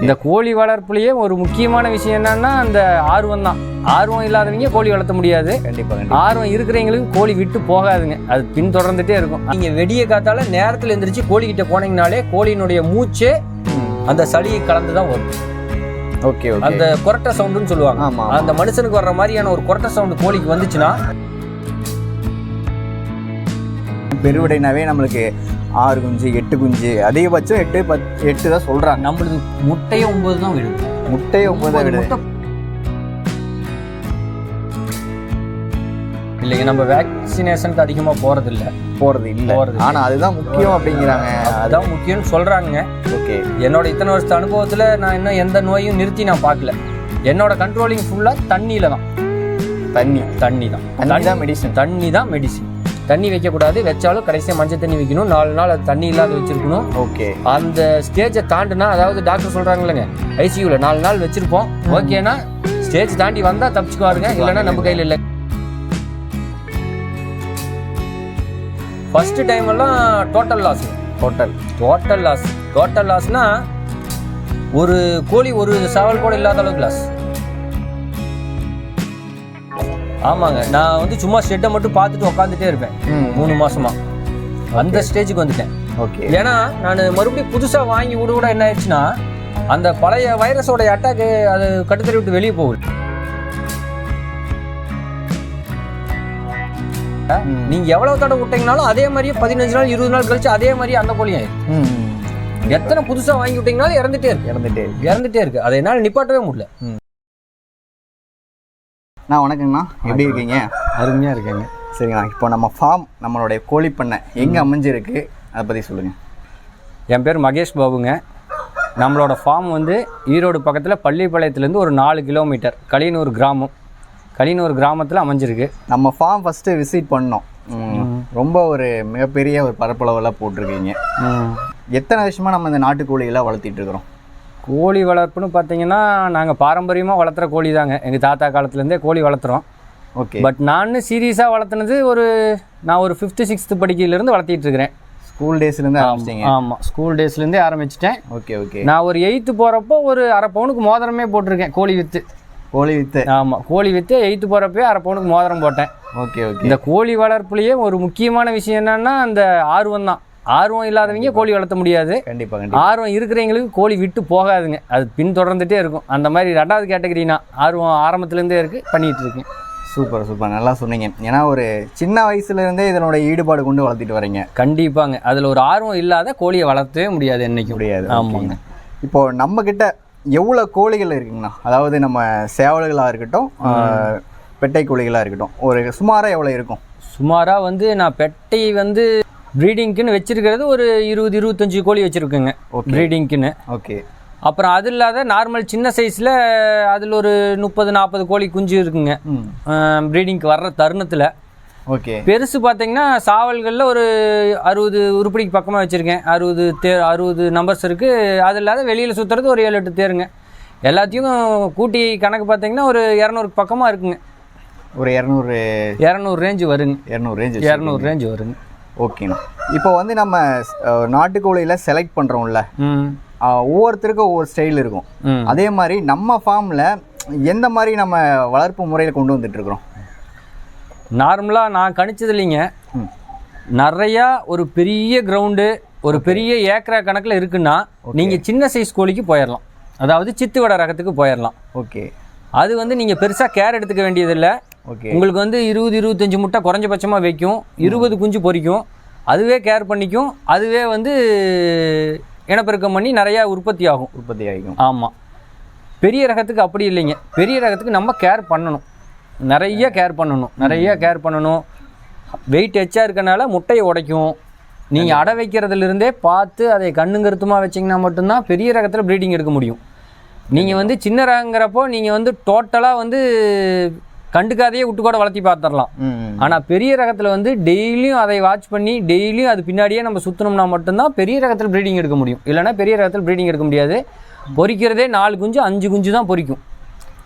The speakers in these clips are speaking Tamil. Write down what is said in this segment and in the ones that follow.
இந்த கோழி வளர்ப்புலயே ஒரு முக்கியமான விஷயம் என்னன்னா அந்த ஆர்வம் தான். ஆர்வம் இல்லாதவங்க கோழி வளர்த்த முடியாது. கண்டிப்பா கண்டிப்பா. ஆர்வம் இருக்கிறவங்களுக்கு கோழி விட்டு போகாதுங்க. அது பின் தொடர்ந்துட்டே இருக்கும். நீங்க வெடிய காத்தால நேரத்துல எந்திரிச்சு கோழி கிட்ட போனீங்கனாலே கோழியினுடைய மூச்சே அந்த சளியை கலந்து தான் வரும். ஓகே அந்த கொரட்டை சவுண்டுன்னு சொல்லுவாங்க. ஆமா. அந்த மனுஷனுக்கு வர்ற மாதிரியான ஒரு கொரட்டை சவுண்டு கோழிக்கு வந்துச்சுன்னா பெருவிடைனாவே நம்மளுக்கு ஆறு குஞ்சு எட்டு குஞ்சு. அதிகபட்சம் எட்டு பத் எட்டு தான் சொல்றாங்க. நம்மளுக்கு முட்டையே ஒன்பது தான் விடும். முட்டையை ஒன்பது தான் விடுது. இல்லைங்க நம்ம வேக்சினேஷனுக்கு அதிகமா போறது இல்ல போறது இல்ல. போறது இல்ல. ஆனா அதுதான் முக்கியம் அப்படிங்கிறாங்க. அதான் முக்கியம்னு சொல்றாங்க ஓகே. என்னோட இத்தனை வருஷத்து அனுபவத்துல நான் இன்னும் எந்த நோயும் நிறுத்தி நான் பார்க்கல. என்னோட கண்ட்ரோலிங் ஃபுல்லா தண்ணியில தான். தண்ணி. தண்ணி தான். தண்ணி தான் மெடிசன் தண்ணி தான் மெடிசின் தண்ணி வைக்கக்கூடாது. வச்சாலும் கடைசியாக மஞ்சள் தண்ணி வைக்கணும். நாலு நாள் அது தண்ணி இல்லாத வச்சிருக்கணும். ஓகே. அந்த ஸ்டேஜை தாண்டுனா அதாவது டாக்டர் சொல்றாங்களேங்க ஐசியூவில் நாலு நாள் வச்சிருப்போம். ஓகேனா ஸ்டேஜ் தாண்டி வந்தா தப்பிச்சுக்குவாருங்க. இல்லைன்னா நம்ம கையில் இல்லை. ஃபர்ஸ்ட் டைம் எல்லாம் total loss hotel total loss total லாஸ்னா ஒரு கோழி ஒரு சவால் கூட இல்லாத அளவுக்கு லாஸ் ஆமாங்க. நான் வந்து சும்மா ஷெட்டை மட்டும் பார்த்துட்டு உட்காந்துட்டே இருப்பேன். மூணு மாசமா. அந்த ஸ்டேஜுக்கு வந்துட்டேன். ஓகே ஏன்னா நான் மறுபடியும் புதுசா வாங்கி விட விட என்ன ஆயிடுச்சுன்னா அந்த பழைய வைரஸோட அட்டாக்கு அது கட்டுத்தறி விட்டு வெளியே போகுது. நீங்க எவ்வளவு தடவை விட்டீங்கனாலும் அதே மாதிரியே பதினஞ்சு நாள் இருபது நாள் கழிச்சு அதே மாதிரி அந்த கோழியும் ஆயிடும் எத்தனை புதுசா வாங்கி விட்டீங்கனாலும் இறந்துட்டே இருக்கு. இறந்துட்டே இறந்துட்டே இருக்கு. அதை என்னால நிப்பாட்டவே முடியல. நான் வணக்கங்கண்ணா. எப்படி இருக்கீங்க? அருமையா இருக்கேங்க. சரிங்கண்ணா இப்போ நம்ம ஃபார்ம் நம்மளுடைய கோழி பண்ணை எங்க அமைஞ்சிருக்கு? அதை பத்தி சொல்லுங்க. என் பேர் மகேஷ் பாபுங்க. நம்மளோட ஃபார்ம் வந்து ஈரோடு பக்கத்தில் பள்ளிப்பாளையத்துலேருந்து ஒரு நாலு கிலோமீட்டர் கலியனூர் கிராமம். கலியனூர் கிராமத்தில் அமைஞ்சிருக்கு. நம்ம ஃபார்ம் ஃபஸ்ட்டு விசிட் பண்ணோம். ரொம்ப ஒரு மிகப்பெரிய ஒரு பரப்பளவில் போட்டிருக்கீங்க. எத்தனை வருஷமா நம்ம இந்த நாட்டுக்கோழிகளை வளர்த்திட்டு இருக்கிறோம்? கோழி வளர்ப்புன்னு பார்த்தீங்கன்னா நாங்கள் பாரம்பரியமாக வளர்த்துற கோழி தாங்க எங்கள் தாத்தா காலத்துலேருந்தே கோழி வளர்த்துறோம். ஓகே. பட் நான் சீரியஸாக வளர்த்துனது ஒரு நான் ஒரு ஃபிஃப்த்து சிக்ஸ்த்து படிக்கையிலேருந்து வளர்த்திட்டு இருக்கிறேன். ஸ்கூல் டேஸ்லேருந்து ஆரம்பிச்சிங்க ஆமாம் ஸ்கூல் டேஸ்லேருந்தே ஆரம்பிச்சிட்டேன். Okay okay. நான் ஒரு எயித்து போகிறப்போ ஒரு அரை பவுனுக்கு மோதிரமே போட்டிருக்கேன் கோழி வித்து. கோழி வித்து. ஆமாம் கோழி வித்து எயித்து போகிறப்பே அரை பவுனுக்கு மோதிரம் போட்டேன். Okay okay. இந்த கோழி வளர்ப்புலயே ஒரு முக்கியமான விஷயம் என்னன்னா அந்த ஆர்வம் தான் ஆர்வம் இல்லாதவங்க கோழி வளர்த்த முடியாது. கண்டிப்பா கண்டிப்பா. ஆர்வம் இருக்கிறவங்களுக்கு கோழி விட்டு போகாதுங்க. அது பின் தொடர்ந்துட்டே இருக்கும். அந்த மாதிரி ரெண்டாவது கேட்டகரினா ஆர்வம் ஆரம்பத்துலேருந்தே இருக்கு பண்ணிட்டு இருக்கேன். Super super. நல்லா சொன்னீங்க. ஏன்னா ஒரு சின்ன வயசுல இருந்தே இதனோட ஈடுபாடு கொண்டு வளர்த்திட்டு வரீங்க. கண்டிப்பாங்க. அதுல ஒரு ஆர்வம் இல்லாத கோழியை வளர்த்தவே முடியாது என்னைக்கும். முடியாது. ஆமாங்க. இப்போ நம்ம கிட்ட எவ்வளவு கோழிகள் இருக்குங்கண்ணா? அதாவது நம்ம சேவல்களா இருக்கட்டும் பெட்டை கோழிகளா இருக்கட்டும் ஒரு சுமாரா எவ்வளவு இருக்கும்? சுமாரா வந்து நான் பெட்டை வந்து ப்ரீடிங்க்குன்னு வச்சிருக்கிறது ஒரு இருபது இருபத்தஞ்சு கோழி வச்சிருக்கேங்க. ப்ரீடிங்க்குன்னு ஓகே அப்புறம் அது இல்லாத நார்மல் சின்ன சைஸில் அதில் ஒரு முப்பது நாற்பது கோழி குஞ்சு இருக்குங்க. ப்ரீடிங்க்கு வர்ற தருணத்தில். ஓகே பெருசு பார்த்தீங்கன்னா சாவல்களில் ஒரு அறுபது உருப்படிக்கு பக்கமாக வச்சுருக்கேன். அறுபது தே அறுபது நம்பர்ஸ் இருக்குது அது இல்லாத வெளியில் சுற்றுறது ஒரு ஏழு எட்டு தேருங்க. எல்லாத்தையும் கூட்டி கணக்கு பார்த்தீங்கன்னா ஒரு இரநூறுக்கு பக்கமாக இருக்குங்க. ஒரு இரநூறு இரநூறு ரேஞ்சு வருங்க. இரநூறு ரேஞ்ச் இரநூறு ரேஞ்சு வருங்க. ஓகேண்ணா. இப்போ வந்து நம்ம நாட்டுக்கோழியில செலக்ட் ஆஹ், ஒவ்வொருத்தருக்கும் ஒவ்வொரு ஸ்டைல் இருக்கும். அதே மாதிரி நம்ம ஃபார்ம்ல எந்த மாதிரி நம்ம வளர்ப்பு முறையில் கொண்டு வந்துட்டு இருக்கிறோம்? நார்மலாக நான் கணிச்சது இல்லைங்க. நிறையா ஒரு பெரிய கிரவுண்டு ஒரு பெரிய ஏக்கரா கணக்கில் இருக்குன்னா நீங்கள் சின்ன சைஸ் கோழிக்கு போயிடலாம் அதாவது சித்து வடை ரகத்துக்கு போயிடலாம் ஓகே அது வந்து நீங்கள் பெருசாக கேர் எடுத்துக்க வேண்டியதில்லை. ஓகே உங்களுக்கு வந்து இருபது இருபத்தஞ்சு முட்டை குறைஞ்சபட்சமாக வைக்கும். இருபது குஞ்சு பொரிக்கும் அதுவே கேர் பண்ணிக்கும். அதுவே வந்து இனப்பெருக்கம் பண்ணி நிறையா உற்பத்தி ஆகும். உற்பத்தி ஆகிக்கும். ஆமாம் பெரிய ரகத்துக்கு அப்படி இல்லைங்க. பெரிய ரகத்துக்கு நம்ம கேர் பண்ணணும். நிறைய கேர் பண்ணணும். நிறைய கேர் பண்ணணும். வெயிட் எச்சா இருக்கனால முட்டையை உடைக்கும். நீங்கள் அடை வைக்கிறதுலேருந்தே பார்த்து அதை கண்ணுங்கருத்துமாக வச்சிங்கன்னா மட்டும்தான் பெரிய ரகத்தில் ப்ரீடிங் எடுக்க முடியும். நீங்கள் வந்து சின்ன ரகங்கிறப்போ நீங்கள் வந்து டோட்டலாக வந்து கண்டுக்காதையே விட்டு கூட வளர்த்தி பார்த்துடலாம். ஆனால் பெரிய ரகத்தில் வந்து டெய்லியும் அதை வாட்ச் பண்ணி டெய்லியும் அது பின்னாடியே நம்ம சுற்றினோம்னா மட்டும்தான் பெரிய ரகத்தில் ப்ரீடிங் எடுக்க முடியும். இல்லைன்னா பெரிய ரகத்தில் ப்ரீடிங் எடுக்க முடியாது. பொரிக்கிறதே நாலு குஞ்சு அஞ்சு குஞ்சு தான் பொரிக்கும்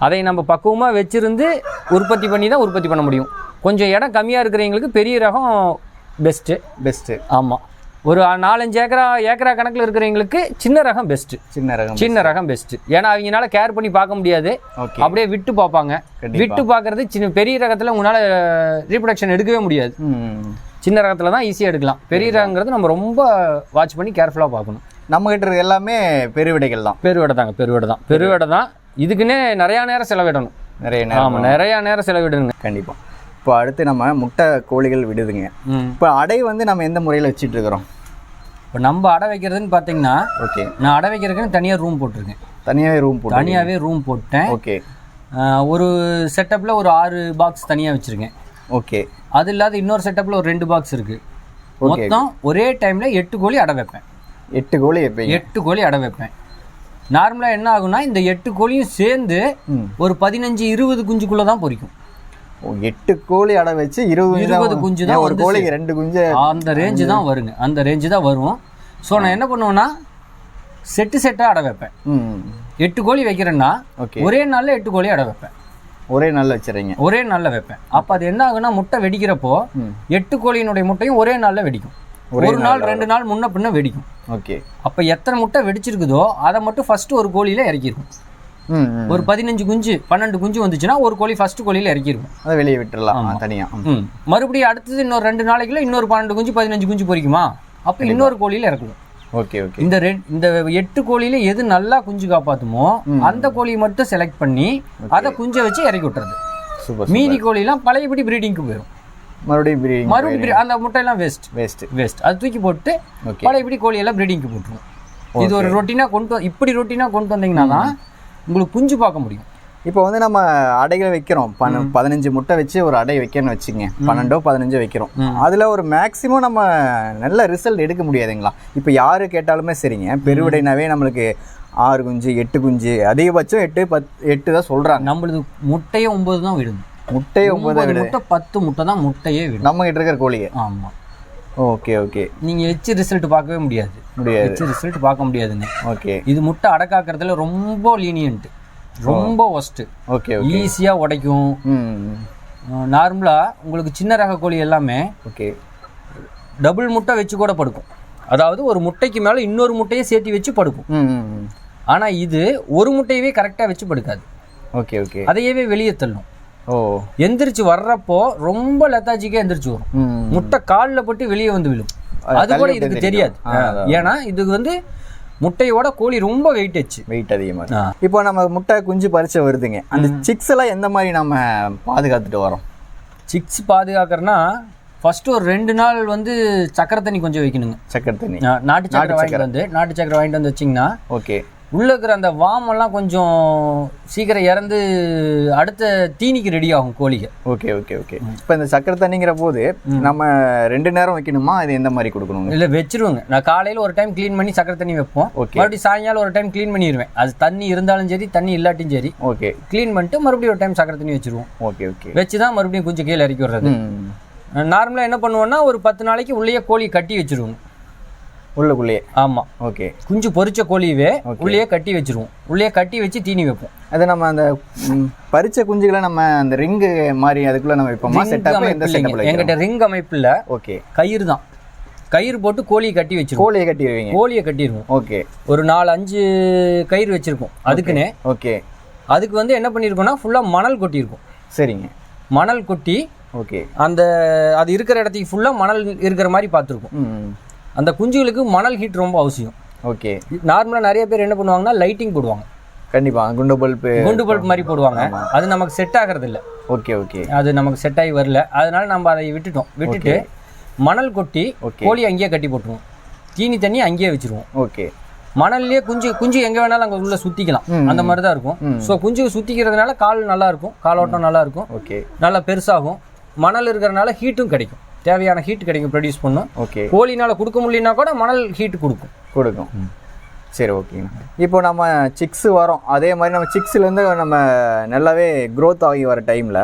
அதை நம்ம பக்குவமாக வச்சிருந்து உற்பத்தி பண்ணி தான் உற்பத்தி பண்ண முடியும். கொஞ்சம் இடம் கம்மியாக இருக்கிறவங்களுக்கு பெரிய ரகம் பெஸ்ட்டு பெஸ்ட்டு ஆமாம் ஒரு நாலஞ்சு ஏக்கரா ஏக்கரா கணக்கில் இருக்கிறவங்களுக்கு சின்ன ரகம் பெஸ்ட்டு சின்ன ரகம் சின்ன ரகம் பெஸ்ட்டு ஏன்னா அவங்கனால கேர் பண்ணி பார்க்க முடியாது. அப்படியே விட்டு பார்ப்பாங்க. விட்டு பார்க்கறது சின்ன பெரிய ரகத்தில் உங்களால் ரீப்ரொடக்ஷன் எடுக்கவே முடியாது. சின்ன ரகத்தில் தான் ஈஸியாக எடுக்கலாம். பெரிய ரகங்கிறது நம்ம ரொம்ப வாட்ச் பண்ணி கேர்ஃபுல்லாக பார்க்கணும். நம்ம கிட்ட எல்லாமே பெருவிடைகள் தான். பெருவடை தாங்க பெருவடை தான். பெருவடை தான். இதுக்குன்னே நிறையா நேரம் செலவிடணும். நிறைய நேரம். ஆமாம் நிறையா நேரம் செலவிடணுங்க கண்டிப்பா. இப்போ அடுத்து நம்ம முட்டை கோழிகள் விடுதுங்க. இப்போ அடை வந்து நம்ம எந்த முறையில் வச்சிட்டு இருக்கிறோம் இப்போ நம்ம அடை வைக்கிறதுன்னு பார்த்தீங்கன்னா ஓகே. நான் அடை வைக்கிறதுக்குன்னு தனியாக ரூம் போட்டிருக்கேன். தனியாகவே ரூம் போட்டு தனியாகவே ரூம் போட்டேன். ஓகே. ஒரு செட்டப்பில் ஒரு ஆறு பாக்ஸ் தனியாக வச்சுருக்கேன். ஓகே. அது இல்லாத இன்னொரு செட்டப்பில் ஒரு ரெண்டு பாக்ஸ் இருக்குது. மொத்தம் ஒரே டைமில் எட்டு கோழி அடை வைப்பேன். எட்டு கோழி வைப்பீங்க. எட்டு கோழி அடை வைப்பேன். நார்மலாக என்ன ஆகும்னா இந்த எட்டு கோழியும் சேர்ந்து. ஒரு பதினஞ்சு இருபது குஞ்சுக்குள்ளே தான் பொரிக்கும் ஓ, எட்டு கோழி அடை வச்சு இருபது இருபது குஞ்சு தான் ஒரு கோழிக்கு ரெண்டு குஞ்சு? அந்த ரேஞ்சு தான் வருங்க. அந்த ரேஞ்சு தான் வரும் ஸோ நான் என்ன பண்ணுவேன்னா செட்டு செட்டாக அடை வைப்பேன். எட்டு கோழி வைக்கிறேன்னா ஓகே. ஒரே நாளில் எட்டு கோழி அடை வைப்பேன். ஒரே நாளில் வச்சுறீங்க. ஒரே நாளில் வைப்பேன். அப்போ அது என்ன ஆகுனா முட்டை வெடிக்கிறப்போ எட்டு கோழியினுடைய முட்டையும் ஒரே நாளில் வெடிக்கும். ஒரு நாள் ரெண்டு நாள் முன்ன பின்ன வெடிக்கும். ஓகே. அப்போ எத்தனை முட்டை வெடிச்சிருக்குதோ அதை மட்டும் ஃபர்ஸ்ட் ஒரு கோழியில் இறக்கிருக்கும் ஒரு பதினஞ்சு குஞ்சு பன்னெண்டு குஞ்சு வந்துச்சுன்னா ஒரு கோழி ஃபர்ஸ்ட் கோழியில் இறக்கிருக்கும் அதை வெளியே விட்டுறலாம் தனியாக ம். மறுபடியும் அடுத்தது இன்னொரு ரெண்டு நாளைக்குள்ள இன்னொரு பன்னெண்டு குஞ்சு பதினஞ்சு குஞ்சு பொரிக்குமா அப்போ இன்னொரு கோழியில் இறக்குவோம். Okay okay. இந்த ரெ இந்த எட்டு கோழியில எது நல்லா குஞ்சு காப்பாத்துமோ அந்த கோழியை மட்டும் செலக்ட் பண்ணி அதை குஞ்சை வச்சு இறக்கி விட்டுறது. மீதி கோழிலாம் பழையபடி ப்ரீடிங்க்கு போயிடும் மறுபடியும் மறுபடியும் அந்த முட்டையெல்லாம் வேஸ்ட் வேஸ்ட்டு வேஸ்ட் அது தூக்கி போட்டு பழையபடி கோழியெல்லாம் ப்ரீடிங்க்கு போட்டுருவோம். இது ஒரு ரொட்டீனாக கொண்டு இப்படி ரொட்டீனாக கொண்டு வந்தீங்கன்னா தான் உங்களுக்கு குஞ்சு பார்க்க முடியும். இப்போ வந்து நம்ம அடைகளை வைக்கிறோம். பன்ன பதினஞ்சு முட்டை வச்சு ஒரு அடை வைக்கணும்னு வச்சுங்க பன்னெண்டோ பதினஞ்சோ வைக்கிறோம். அதில் ஒரு மேக்ஸிமம் நம்ம நல்ல ரிசல்ட் எடுக்க முடியாதுங்களா? இப்போ யாரு கேட்டாலுமே சரிங்க. பெருவிடைனாவே நம்மளுக்கு ஆறு குஞ்சு எட்டு குஞ்சு அதிகபட்சம் எட்டு பத் எட்டு தான் சொல்கிறாங்க நம்மளுது முட்டையே ஒன்பது தான் விடுது. முட்டையை ஒன்பது முட்டை பத்து முட்டை தான் முட்டையே விடும். நம்ம கிட்ட இருக்கிற கோழிங்க ஆமா. Okay okay. நீங்க வச்சு ரிசல்ட் பார்க்கவே முடியாது. முடியாது. வச்சு ரிசல்ட் பார்க்க முடியாதுங்க. ஓகே. இது முட்டை அடக்காக்குறதுல ரொம்ப லீனியன்ட் ரொம்ப ஒஸ்ட்டு ஓகே ஈஸியாக உடைக்கும். நார்மலாக உங்களுக்கு சின்ன ரக கோழி எல்லாமே ஓகே. டபுள் முட்டை வச்சு கூட படுக்கும். அதாவது ஒரு முட்டைக்கு மேலே இன்னொரு முட்டையை சேர்த்து வச்சு படுக்கும். ஆனால் இது ஒரு முட்டையவே கரெக்டாக வச்சு படுக்காது. Okay okay. அதையவே வெளியே தள்ளும். ஓ. எந்திரிச்சு வர்றப்போ ரொம்ப லெத்தாஜிக்காக எந்திரிச்சு வரும். முட்டை காலில் பட்டு வெளியே வந்து விழும். அது கூட இதுக்கு தெரியாது. ஏன்னா இது வந்து முட்டையோட கோழி ரொம்ப வெயிட் ஆச்சு. வெயிட் அதிகமாக. இப்போ நம்ம முட்டை குஞ்சு பறிச்ச வருதுங்க. அந்த சிக்ஸ் எல்லாம் எந்த மாதிரி நம்ம பாதுகாத்துட்டு வரோம்? சிக்ஸ் பாதுகாக்கிறதுனா ஃபர்ஸ்ட் ஒரு ரெண்டு நாள் வந்து சக்கரை தண்ணி கொஞ்சம் வைக்கணுங்க. சக்கரை தண்ணி நாட்டு சக்கரை வாங்கிட்டு வந்து நாட்டு சக்கரை வாங்கிட்டு வந்து வச்சிங்கன்னா ஓகே உள்ள இருக்கிற அந்த வாமெல்லாம் கொஞ்சம் சீக்கிரம் இறந்து அடுத்த தீனிக்கு ரெடி ஆகும் கோழிக்கு ஓகே ஓகே ஓகே. இப்போ இந்த சக்கரை தண்ணிங்கிற போது நம்ம ரெண்டு நேரம் வைக்கணுமா? இது எந்த மாதிரி கொடுக்கணுங்க? இல்லை வச்சிருவோங்க. நான் காலையில் ஒரு டைம் க்ளீன் பண்ணி சக்கரை தண்ணி வைப்போம். Okay. மறுபடியும் சாயங்காலம் ஒரு டைம் க்ளீன் பண்ணிடுவேன் அது தண்ணி இருந்தாலும் சரி தண்ணி இல்லாட்டியும் சரி. ஓகே. க்ளீன் பண்ணிட்டு மறுபடியும் ஒரு டைம் சக்கரை தண்ணி வச்சிருவோம். Okay okay. வச்சு தான் மறுபடியும் கொஞ்சம் கீழே இறக்கி விடுறது. நார்மலாக என்ன பண்ணுவோம்னா ஒரு பத்து நாளைக்கு உள்ளேயே கோழி கட்டி வச்சிருவோம் உள்ளுக்குள்ளேயே? ஆமாம் ஓகே. குஞ்சு பொரிச்ச கோழியவே உள்ளேயே கட்டி வச்சிருவோம். உள்ளேயே கட்டி வச்சு தீனி வைப்போம். அது நம்ம அந்த பறிச்ச குஞ்சுகளை நம்ம அந்த ரிங்கு மாதிரி அதுக்குள்ள நம்ம வைப்போமா? செட்டப் அமைப்பு எந்த செட்டப்ல எங்கிட்ட ரிங் அமைப்பில் ஓகே. கயிறு தான். கயிறு போட்டு கோழியை கட்டி வச்சிருவோம். கோழியை கட்டிடுவீங்க கோழியை கட்டிடுவோம். ஓகே. ஒரு நாலு அஞ்சு கயிறு வச்சிருக்கோம் அதுக்குன்னே ஓகே. அதுக்கு வந்து என்ன பண்ணியிருக்கோம்னா ஃபுல்லாக மணல் கொட்டியிருக்கோம். சரிங்க. மணல் கொட்டி ஓகே. அந்த அது இருக்கிற இடத்துக்கு ஃபுல்லாக மணல் இருக்கிற மாதிரி பார்த்துருக்கோம். அந்த குஞ்சுகளுக்கு மணல் ஹீட் ரொம்ப அவசியம். ஓகே. நார்மலாக நிறைய பேர் என்ன பண்ணுவாங்கன்னா லைட்டிங் போடுவாங்க. கண்டிப்பா குண்டு பல்பு குண்டு பல்ப் மாதிரி போடுவாங்க. அது நமக்கு செட் ஆகிறது இல்லை ஓகே ஓகே. அது நமக்கு செட் ஆகி வரல. அதனால நம்ம அதை விட்டுட்டோம். விட்டுட்டு மணல் கொட்டி. கோழி அங்கேயே கட்டி போட்டுருவோம். தீனி தண்ணி அங்கேயே வச்சிருவோம். ஓகே. மணல்லையே குஞ்சு குஞ்சு எங்கே வேணாலும் அங்கே உள்ள சுற்றிக்கலாம் அந்த மாதிரி தான் இருக்கும். ஸோ குஞ்சு சுற்றிக்கிறதுனால கால் நல்லா இருக்கும். காலோட்டம் நல்லா இருக்கும். ஓகே. நல்லா பெருசாகும். மணல் இருக்கிறனால ஹீட்டும் கிடைக்கும். தேவையான ஹீட் கிடைக்கும் ப்ரொடியூஸ் பண்ணும் ஓகே கோழினால கொடுக்க முடியலனா கூட மணல் ஹீட் கொடுக்கும். கொடுக்கும். சரி ஓகேங்க இப்போ நம்ம சிக்ஸ் வரோம். அதே மாதிரி நம்ம சிக்ஸ்லேருந்து நம்ம நல்லாவே க்ரோத் ஆகி வர டைமில்.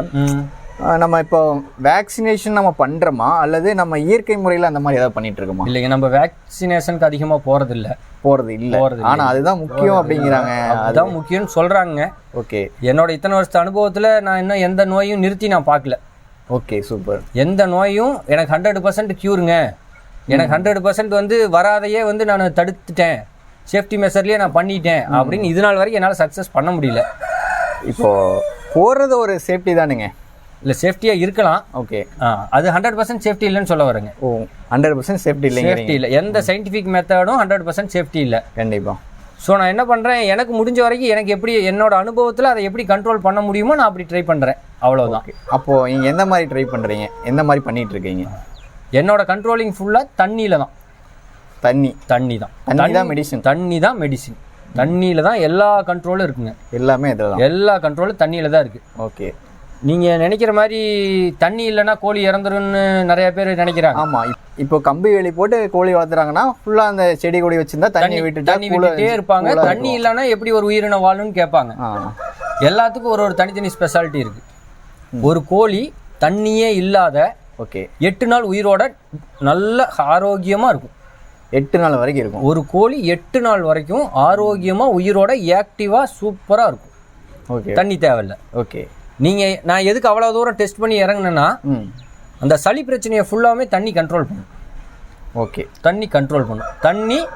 நம்ம இப்போ வேக்சினேஷன் நம்ம பண்ணுறோமா அல்லது நம்ம இயற்கை முறையில் அந்த மாதிரி ஏதாவது பண்ணிட்டு இருக்கோமா? இல்லைங்க நம்ம வேக்சினேஷனுக்கு அதிகமாக போகிறதில்ல போகிறது இல்லை. போறது ஆனால் அதுதான் முக்கியம் அப்படிங்கிறாங்க. அதுதான் முக்கியம்னு சொல்கிறாங்க ஓகே என்னோட இத்தனை வருஷத்து அனுபவத்தில் நான் இன்னும் எந்த நோயும் நிறுத்தி நான் பார்க்கல. ஓகே சூப்பர் எந்த நோயும் எனக்கு ஹண்ட்ரட் பர்சன்ட் க்யூருங்க எனக்கு ஹண்ட்ரட் பர்சன்ட் வந்து வராதையே வந்து நான் தடுத்துட்டேன். சேஃப்டி மெஷர்லேயே நான் பண்ணிட்டேன் அப்படின்னு இது நாள் வரைக்கும் என்னால் சக்ஸஸ் பண்ண முடியல. இப்போ போடுறது ஒரு சேஃப்டி தானுங்க. இல்லை சேஃப்டியாக இருக்கலாம். ஓகே ஆ, அது ஹண்ட்ரட் பர்சன்ட் சேஃப்டி இல்லைன்னு சொல்ல வரேங்க. ஓ ஹண்ட்ரட் பர்சன்ட் சேஃப்டி இல்லைங்க சேஃப்டி இல்லை. எந்த சயின்டிஃபிக் மெத்தடும் ஹண்ட்ரட் பர்சன்ட் சேஃப்டி இல்லை. கண்டிப்பா. ஸோ நான் என்ன பண்ணுறேன் எனக்கு முடிஞ்ச வரைக்கும் எனக்கு எப்படி என்னோட அனுபவத்தில் அதை எப்படி கண்ட்ரோல் பண்ண முடியுமோ நான் அப்படி ட்ரை பண்ணுறேன் அவ்வளவுதான். ஓகே அப்போ நீங்க எந்த மாதிரி ட்ரை பண்றீங்க? எந்த மாதிரி பண்ணிட்டு இருக்கீங்க? என்னோட கண்ட்ரோலிங் ஃபுல்லாக தண்ணியில் தான். தண்ணி. தண்ணி தான். தண்ணி தான் மெடிசன் தண்ணி தான் மெடிசின் தண்ணியில் தான் எல்லா கண்ட்ரோலும் இருக்குங்க. எல்லாமே இதில் எல்லா கண்ட்ரோலும் தண்ணியில் தான் இருக்குது ஓகே நீங்கள் நினைக்கிற மாதிரி தண்ணி இல்லைன்னா கோழி இறந்துருன்னு நிறைய பேர் நினைக்கிறாங்க. ஆமா. இப்- இப்போ கம்பி வேலி போட்டு கோழி வளர்த்துறாங்கன்னா ஃபுல்லா அந்த செடி கொடி வச்சிருந்தா தண்ணி விட்டுட்டா தண்ணி விட்டுட்டே இருப்பாங்க. தண்ணி. இல்லைன்னா எப்படி ஒரு உயிரினம் வாழும்னு கேட்பாங்க. எல்லாத்துக்கும் ஒரு ஒரு தனித்தனி ஸ்பெஷாலிட்டி இருக்கு. ஒரு கோழி தண்ணியே இல்லாத ஓகே. எட்டு நாள் உயிரோட நல்ல ஆரோக்கியமா இருக்கும். எட்டு நாள் வரைக்கும் இருக்கும். ஒரு கோழி எட்டு நாள் வரைக்கும் ஆரோக்கியமா உயிரோட ஆக்டிவா சூப்பரா இருக்கும். ஓகே. தண்ணி தேவையில்ல. ஓகே. நீங்க நான் எதுக்கு அவ்வளவு தூரம் டெஸ்ட் பண்ணி இறங்குனேன்னா அந்த சளி பிரச்சனையை ஃபுல்லாமே தண்ணி கண்ட்ரோல் பண்ணும். ஓகே. தண்ணி கண்ட்ரோல் பண்ணும். தண்ணி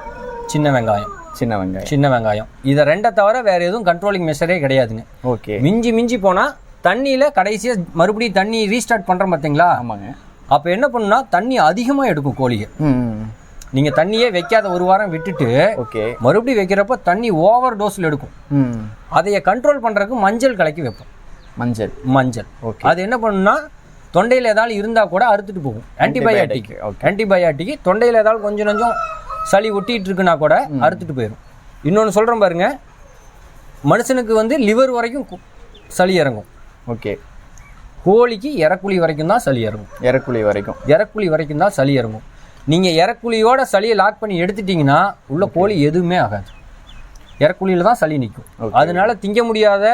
சின்ன வெங்காயம். சின்ன வெங்காயம். சின்ன வெங்காயம். இதை ரெண்டை தவிர வேற எதுவும் கண்ட்ரோலிங் மெஷரே கிடையாதுங்க. ஓகே. மிஞ்சி மிஞ்சி போனா தண்ணியில கடைசியா மறுபடியும் தண்ணி ரீஸ்டார்ட் பண்றோம் பார்த்தீங்களா? ஆமாங்க. அப்ப என்ன பண்ணுனா தண்ணி அதிகமா எடுக்கும் கோழிங்க ம் நீங்க தண்ணியே வைக்காத ஒரு வாரம் விட்டுட்டு ஓகே. மறுபடியும் வைக்கிறப்ப தண்ணி ஓவர் டோஸ்ல எடுக்கும். ம் அதைய கண்ட்ரோல் பண்றதுக்கு மஞ்சள் கலக்கி வைப்போம். மஞ்சள். மஞ்சள். ஓகே. அது என்ன பண்ணுன்னா தொண்டையில் ஏதாவது இருந்தா கூட அறுத்துட்டு போகும். ஆன்டிபயாட்டிக் ஆன்டிபயாட்டிக் தொண்டையில் ஏதாவது கொஞ்சம் கொஞ்சம் சளி ஒட்டிட்டு இருக்குன்னா கூட அறுத்துட்டு போயிடும் இன்னொன்று சொல்கிறேன் பாருங்க. மனுஷனுக்கு வந்து லிவர் வரைக்கும் சளி இறங்கும். ஓகே கோழிக்கு இறக்குழி வரைக்கும் தான் சளி இறங்கும். இறக்குழி வரைக்கும். இறக்குழி வரைக்கும் தான் சளி இறங்கும். நீங்கள் இறக்குழியோட சளியை லாக் பண்ணி எடுத்துட்டீங்கன்னா உள்ள கோழி எதுவுமே ஆகாது. இறக்குழியில் தான் சளி நிற்கும். அதனால திங்க முடியாத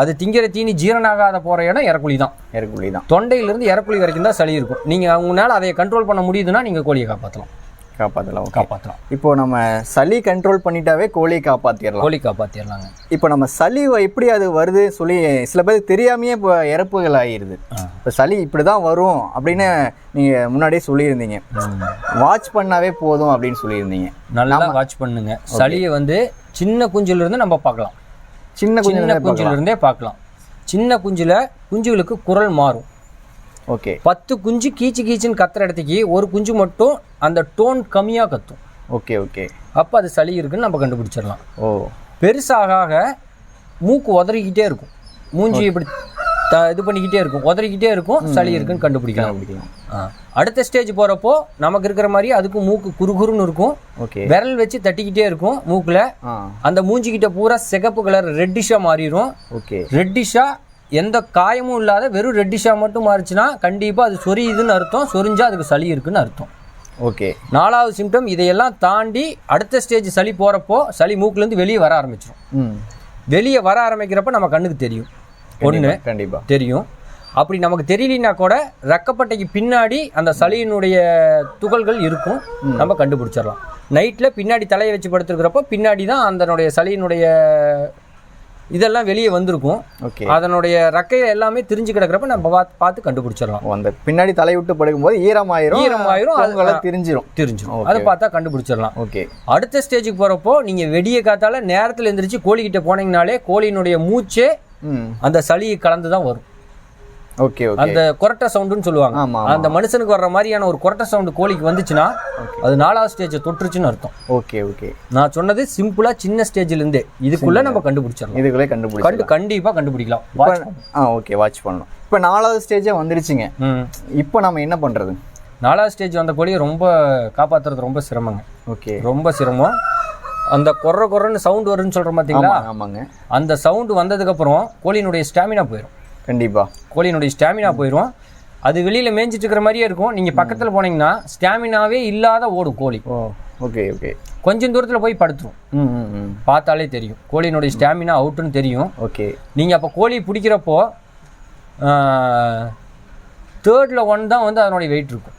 அது திங்கிற தீனி ஜீரணாகாத போகிற இடம் இறக்குழி தான் இறக்குழி தான் தொண்டையிலிருந்து இறக்குழி வரைக்கும் தான் சளி இருக்கும். நீங்கள் உங்களால் அதை கண்ட்ரோல் பண்ண முடியுதுன்னா நீங்கள் கோழியை காப்பாற்றலாம் காப்பாற்றலாம் காப்பாற்றலாம் இப்போ நம்ம சளி கண்ட்ரோல் பண்ணிட்டாவே கோழியை காப்பாற்றிடலாம் கோழி காப்பாற்றிடலாங்க இப்போ நம்ம சளி எப்படி அது வருது சொல்லி சில பேருக்கு தெரியாமையே இப்போ இறப்புகள் ஆகிருது இப்போ சளி இப்படி தான் வரும் அப்படின்னு நீங்கள் முன்னாடியே சொல்லியிருந்தீங்க. வாட்ச் பண்ணாவே போதும் அப்படின்னு சொல்லியிருந்தீங்க. நல்லா வாட்ச் பண்ணுங்க. சளியை வந்து சின்ன குஞ்சுல இருந்து நம்ம பார்க்கலாம். சின்ன சின்ன கொஞ்சம் குஞ்சுல இருந்தே பார்க்கலாம். சின்ன குஞ்சுல குஞ்சுகளுக்கு குரல் மாறும். ஓகே. பத்து குஞ்சு கீச்சு கீச்சுன்னு கத்துற இடத்துக்கு ஒரு குஞ்சு மட்டும் அந்த டோன் கம்மியாக கத்தும். Okay okay. அப்போ அது சளி இருக்குன்னு நம்ம கண்டுபிடிச்சிடலாம். ஓ. பெருசாக மூக்கு உதறிக்கிட்டே இருக்கும். மூஞ்சி இப்படி இது பண்ணிக்கிட்டே இருக்கும். உதறிக்கிட்டே இருக்கும். சளி இருக்குன்னு கண்டுபிடிக்கலாம். அடுத்த ஸ்டேஜ் போகிறப்போ நமக்கு இருக்கிற மாதிரி அதுக்கும் மூக்கு குறுகுறுன்னு இருக்கும். ஓகே. விரல் வச்சு தட்டிக்கிட்டே இருக்கும் மூக்கில். அந்த மூஞ்சிக்கிட்ட பூரா சிகப்பு கலர் ரெட்டிஷாக மாறிடும் ஓகே. ரெட்டிஷாக எந்த காயமும் இல்லாத வெறும் ரெட்டிஷாக மட்டும் மாறிச்சுன்னா கண்டிப்பாக அது சொரியுதுன்னு அர்த்தம். சொரிஞ்சா அதுக்கு சளி இருக்குன்னு அர்த்தம். ஓகே. நாலாவது சிம்டம் இதையெல்லாம் தாண்டி அடுத்த ஸ்டேஜ் சளி போகிறப்போ சளி மூக்குலேருந்து வெளியே வர ஆரம்பிச்சிடும் வெளியே வர ஆரம்பிக்கிறப்ப நம்ம கண்ணுக்கு தெரியும். ஒன்று கண்டிப்பா. தெரியும். அப்படி நமக்கு தெரியலனா கூட ரக்கப்பட்டைக்கு பின்னாடி அந்த சளியினுடைய துகள்கள் இருக்கும். நம்ம கண்டுபிடிச்சிடலாம். நைட்டில் பின்னாடி தலையை வச்சு படுத்துருக்கிறப்போ பின்னாடி தான் அதனுடைய சளியினுடைய இதெல்லாம் வெளியே வந்திருக்கும். ஓகே. அதனுடைய ரக்கையை எல்லாமே திரிஞ்சு கிடக்கிறப்ப நம்ம பார்த்து பார்த்து கண்டுபிடிச்சிடலாம். அந்த பின்னாடி தலை விட்டு படுக்கும்போது ஈரமாயிரும் ஈரமாயிரும், அது- பொங்கலாம் தெரிஞ்சிரும். தெரிஞ்சிடும் Okay. அதை பார்த்தா கண்டுபிடிச்சிடலாம். ஓகே. அடுத்த ஸ்டேஜுக்கு போகிறப்போ நீங்கள் வெடிய காத்தால நேரத்தில் எந்திரிச்சு கோழிக்கிட்ட போனீங்கனாலே கோழியினுடைய மூச்சே அந்த சளி கலந்து தான் வரும். ஓகே அந்த கொரட்டை சவுண்டுன்னு சொல்லுவாங்க. அந்த மனுஷனுக்கு வர்ற மாதிரியான ஒரு கொரட்டை சவுண்டு கோழிக்கு வந்துச்சுன்னா அது நாலாவது ஸ்டேஜை தொற்றுச்சுன்னு அர்த்தம். Okay okay. நான் சொன்னது சிம்பிளா சின்ன ஸ்டேஜ்ல இருந்தே. இதுக்குள்ள நம்ம கண்டுபிடிச்சிடலாம். இதுக்குள்ளே கண்டுபிடிச்சு கண்டு கண்டிப்பா கண்டுபிடிக்கலாம். ஆ ஓகே வாட்ச் பண்ணணும். இப்போ நாலாவது ஸ்டேஜே வந்துருச்சுங்க. ம். இப்போ நம்ம என்ன பண்றது? நாலாவது ஸ்டேஜ் வந்த கோழியை ரொம்ப காப்பாத்துறது ரொம்ப சிரமங்க. ஓகே. ரொம்ப சிரமம். அந்த கொர்ற கொர்றன்னு சவுண்ட் வரும்னு சொல்றோம் பாத்தீங்களா? ஆமா ஆமாங்க. அந்த சவுண்டு வந்ததுக்கு அப்புறம் கோழியினுடைய ஸ்டாமினா போயிடும் கண்டிப்பா. கோழியினுடைய ஸ்டாமினா போயிடும் அது வெளியில மேய்ஞ்சிட்டு இருக்கிற மாதிரியே இருக்கும். நீங்க பக்கத்துல போனீங்கன்னா ஸ்டாமினாவே இல்லாத ஓடும் கோழி. ஓ ஓகே ஓகே கொஞ்சம் தூரத்துல போய் படுத்துரும். ம் ம் ம். பார்த்தாலே தெரியும். கோழியினுடைய ஸ்டாமினா அவுட்டுன்னு தெரியும். ஓகே நீங்கள் அப்போ கோழி பிடிக்கிறப்போ தேர்டில் ஒன் தான் வந்து அதனுடைய வெயிட் இருக்கும்.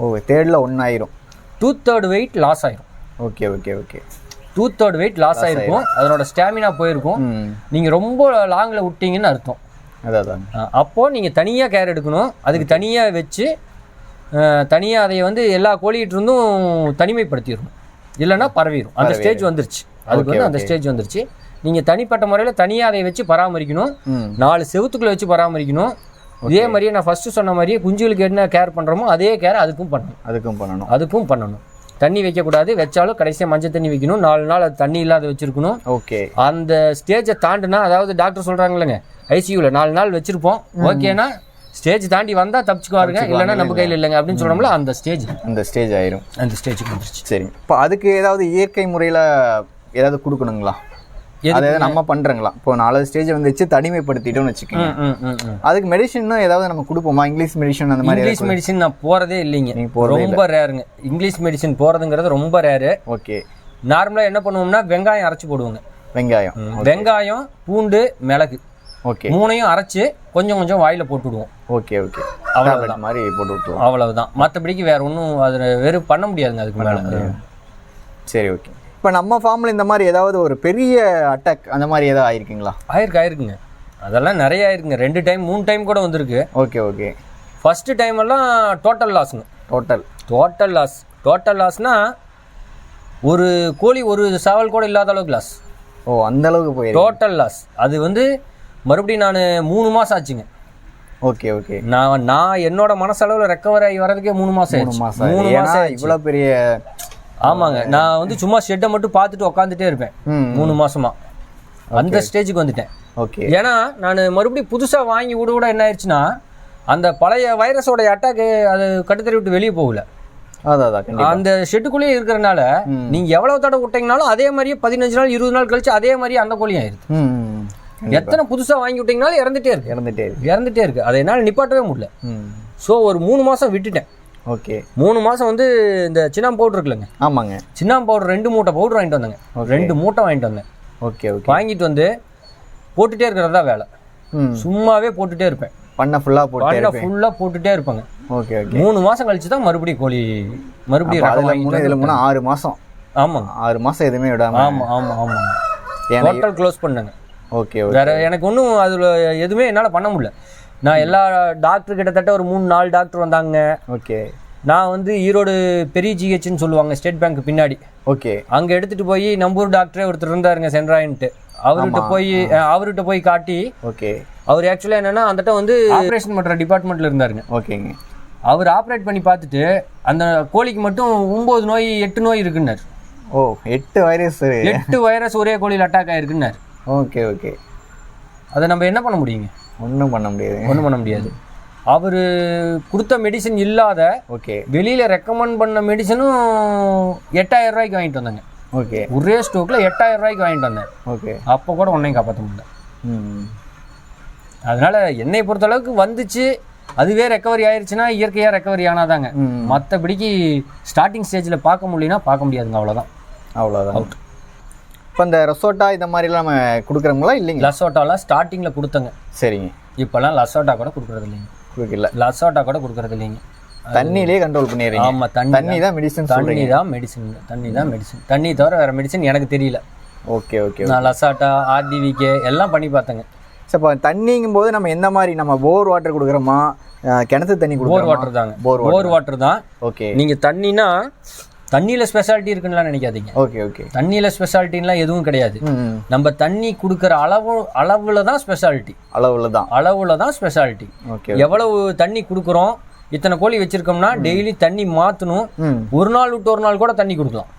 ஓ தேர்டில் ஒன்றாயிரும் டூ தேர்ட் வெயிட் லாஸ் ஆயிரும். Okay okay okay two third weight loss ஆயிருக்கும். அதனோட ஸ்டாமினா போயிருக்கும். நீங்கள் ரொம்ப லாங்கில் விட்டீங்கன்னு அர்த்தம். அதான். அதான் ஆஹ் அப்போ நீங்கள் தனியாக கேர் எடுக்கணும். அதுக்கு தனியாக வச்சு தனியாக அதை வந்து எல்லா கோழிகிட்ட இருந்தும் தனிமைப்படுத்திடணும் இல்லைன்னா பரவிடும் அந்த ஸ்டேஜ் வந்துருச்சு. அதுக்கு வந்து அந்த ஸ்டேஜ் வந்துருச்சு. நீங்கள் தனிப்பட்ட முறையில் தனியாக அதை வச்சு பராமரிக்கணும். நாலு செவுத்துக்குள்ள வச்சு பராமரிக்கணும். இதே மாதிரியே நான் ஃபர்ஸ்ட் சொன்ன மாதிரியே குஞ்சுகளுக்கு என்ன கேர் பண்ணுறோமோ அதே கேர் அதுக்கும் பண்ணணும். அதுக்கும் பண்ணணும். அதுக்கும் பண்ணணும். தண்ணி வைக்கக்கூடாது. வச்சாலும் கடைசியாக மஞ்சள் தண்ணி வைக்கணும். நாலு நாள் அது தண்ணி இல்லாத வச்சிருக்கணும். ஓகே. அந்த ஸ்டேஜை தாண்டுனா அதாவது டாக்டர் சொல்கிறாங்களேங்க ஐசியூவில் நாலு நாள் வச்சிருப்போம். ஓகேனா ஸ்டேஜ் தாண்டி வந்தால் தப்பிச்சுக்குவாருங்க. இல்லைன்னா நம்ம கையில் இல்லைங்க அப்படின்னு சொல்கிறோம்ல அந்த ஸ்டேஜ். அந்த ஸ்டேஜ் ஆயிரும். அந்த ஸ்டேஜுக்கு வந்துருச்சு. சரிங்க இப்போ அதுக்கு ஏதாவது இயற்கை முறையில் ஏதாவது கொடுக்கணுங்களா? அதாவது நம்ம பண்ணுறங்களா இப்போ நாலு ஸ்டேஜ் வந்துச்சு தனிமைப்படுத்திட்டோம்னு வச்சுக்கோங்க. அதுக்கு மெடிசனும் ஏதாவது நம்ம கொடுப்போமா? இங்கிலீஷ் மெடிசன் அந்த மாதிரி இங்கிலீஷ் மெடிசின் நான் போகிறதே இல்லைங்க. போறதே ரொம்ப ரேருங்க இங்கிலீஷ் மெடிசின் போகிறதுங்கிறது ரொம்ப ரேரு ஓகே. நார்மலாக என்ன பண்ணுவோம்னா வெங்காயம் அரைச்சி போடுவோங்க. வெங்காயம். வெங்காயம் பூண்டு மிளகு. ஓகே. மூணையும் அரைச்சு கொஞ்சம் கொஞ்சம் வாயில போட்டுடுவோம். Okay okay. அவ்வளவுதான். மாதிரி போட்டு விட்டுருவோம். அவ்வளவுதான். மற்றபடிக்கு வேற ஒன்றும் அதில் வெறும் பண்ண முடியாதுங்க அதுக்கு மேலே. சரி ஓகே. இப்போ நம்ம ஃபார்மில் இந்த மாதிரி ஏதாவது ஒரு பெரிய அட்டாக் அந்த மாதிரி ஏதாவது ஆயிருக்குங்களா? ஆயிருக்கு ஆயிருக்குங்க. அதெல்லாம் நிறைய ஆயிருக்குங்க. ரெண்டு டைம் மூணு டைம் கூட வந்திருக்கு. ஓகே ஓகே ஃபர்ஸ்ட் டைம் எல்லாம் டோட்டல் லாஸுங்க டோட்டல் டோட்டல் லாஸ் டோட்டல் லாஸ்னா ஒரு கோழி ஒரு சாவல் கூட இல்லாத அளவுக்கு லாஸ் ஓ அந்த அளவுக்கு போயிருக்கு டோட்டல் லாஸ் அது வந்து மறுபடியும் நான் மூணு மாதம் ஆச்சுங்க. ஓகே ஓகே நான் நான் என்னோட மனசளவில் ரெக்கவர் ஆகி வர்றதுக்கே மூணு மாதம் மூணு மாசம் மூணு மாதம் இவ்வளோ பெரிய ஆமாங்க. நான் வந்து சும்மா ஷெட்டை மட்டும் பார்த்துட்டு உட்காந்துட்டே இருப்பேன். மூணு மாசமா. அந்த ஸ்டேஜுக்கு வந்துட்டேன். ஓகே. ஏன்னா நான் மறுபடியும் புதுசாக வாங்கி விட விட என்ன ஆயிடுச்சுன்னா அந்த பழைய வைரஸோட அட்டாக்கு அது கட்டுத்தறி விட்டு வெளியே போகல. அந்த ஷெட்டுக்குள்ளேயே இருக்கிறனால. நீங்க எவ்வளவு தடவை விட்டீங்கனாலும் அதே மாதிரியே பதினஞ்சு நாள் இருபது நாள் கழிச்சு அதே மாதிரி அந்த கோழியும் ம். எத்தனை புதுசா வாங்கி விட்டீங்கனாலும் இறந்துட்டே இருக்கு. இறந்துட்டே இருக்கு. இறந்துட்டே இருக்கு. அதை என்னால் நிப்பாட்டவே முடியல. ஸோ ஒரு மூணு மாசம் விட்டுட்டேன். ஓகே. மூணு மாசம் வந்து இந்த சின்னாம் பவுடர் இருக்குல்லங்க. ஆமாங்க. சின்னாம் பவுடர் ரெண்டு மூட்டை பவுடர் வாங்கிட்டு வந்தேங்க. ரெண்டு மூட்டை வாங்கிட்டு வந்தேன். Okay okay. வாங்கிட்டு வந்து போட்டுட்டே இருக்கிறது தான் வேலை சும்மாவே போட்டுட்டே இருப்பேன். பண்ண ஃபுல்லாக போட்டே பண்ண ஃபுல்லாக போட்டுட்டே இருப்பாங்க. Okay okay. மூணு மாசம் கழிச்சு தான் மறுபடியும் கோழி மறுபடியும் அதில் மூணு இதில் மூணு ஆறு மாதம் ஆமாங்க ஆறு மாதம் எதுவுமே விடாம. ஆமா ஆமா ஆமாங்க ஏன்னா டோட்டல் க்ளோஸ் பண்ணேங்க. ஓகே வேற எனக்கு ஒன்றும் அதுல எதுவுமே என்னால் பண்ண முடியல. நான் எல்லா டாக்டர் கிட்டத்தட்ட ஒரு மூணு நாலு டாக்டர் வந்தாங்க. ஓகே நான் வந்து ஈரோடு பெரிய ஜிஹெச்னு சொல்லுவாங்க ஸ்டேட் பேங்க் பின்னாடி. ஓகே அங்க எடுத்துட்டு போய் நம்பூர் டாக்டரே ஒருத்தர் இருந்தாருங்க சென்ட்ராயின்ட்டு அவர்கிட்ட போய் அவர்கிட்ட போய் காட்டி ஓகே அவர் ஆக்சுவலாக என்னன்னா அந்தட்ட வந்து ஆப்ரேஷன் பண்ற டிபார்ட்மெண்ட்ல இருந்தாருங்க. ஓகேங்க அவர் ஆப்ரேட் பண்ணி பார்த்துட்டு அந்த கோழிக்கு மட்டும் ஒன்பது நோய் எட்டு நோய் இருக்குன்னாரு. ஓ எட்டு வைரஸ் எட்டு வைரஸ் ஒரே கோழியில் அட்டாக் ஆயிருக்குன்னாரு. ஓகே ஓகே அதை நம்ம என்ன பண்ண முடியுங்க? ஒன்றும் பண்ண முடியாது. ஒன்றும் பண்ண முடியாது. அவர் கொடுத்த மெடிசன் இல்லாத ஓகே. வெளியில் ரெக்கமெண்ட் பண்ண மெடிசனும் எட்டாயிரம் ரூபாய்க்கு வாங்கிட்டு வந்தாங்க. ஓகே. ஒரே ஸ்டோக்கில் எட்டாயிரம் ரூபாய்க்கு வாங்கிட்டு வந்தேன். ஓகே. அப்போ கூட ஒன்றையும் காப்பாற்ற முடியல. ம். அதனால என்னை பொறுத்தளவுக்கு வந்துச்சு. அதுவே ரெக்கவரி ஆயிருச்சுன்னா இயற்கையாக ரெக்கவரி ஆனாதாங்க. மற்றபடிக்கு ஸ்டார்டிங் ஸ்டேஜில் பார்க்க முடியலனா பார்க்க முடியாதுங்க அவ்வளோதான் அவ்வளோதான் இப்போ இந்த ரெசோட்டா இந்த மாதிரிலாம் நம்ம கொடுக்குறோங்களா இல்லைங்களா லசோட்டாலாம் ஸ்டார்டிங்கில் கொடுத்தங்க. சரிங்க. இப்போல்லாம் லசோட்டா கூட கொடுக்குறது இல்லைங்க. கொடுக்கல. லசோட்டா கூட கொடுக்குறது இல்லைங்க. தண்ணியிலே கண்ட்ரோல் பண்ணிடுறீங்க. ஆமாம் தண்ணி தண்ணி தான் மெடிசன் தண்ணி தான் மெடிசன் தண்ணி தான் மெடிசன் தண்ணி தவிர வேறு மெடிசன் எனக்கு தெரியல. ஓகே ஓகே நான் லசாட்டா ஆர்டிவிகே எல்லாம் பண்ணி பார்த்தேங்க. சரி இப்போ தண்ணிங்கும் போது நம்ம எந்த மாதிரி நம்ம போர் வாட்டர் கொடுக்குறோமா? கிணத்து தண்ணி போர் வாட்டர் தாங்க. போர் போர் வாட்டர் தான். ஓகே. நீங்கள் தண்ணினா தண்ணியில் ஸ்பெஷாலிட்டி இருக்குன்னுலாம் நினைக்காதீங்க. ஓகே ஓகே தண்ணியில் ஸ்பெஷாலிட்டின்லாம் எதுவும் கிடையாது. நம்ம தண்ணி கொடுக்குற அளவு அளவுல தான் ஸ்பெஷாலிட்டி அளவுல தான். அளவுல தான் ஸ்பெஷாலிட்டி ஓகே எவ்வளவு தண்ணி கொடுக்குறோம் இத்தனை கோழி வச்சிருக்கோம்னா டெய்லி தண்ணி மாற்றணும் ஒரு நாள் விட்டு ஒரு நாள் கூட தண்ணி கொடுக்கலாம்.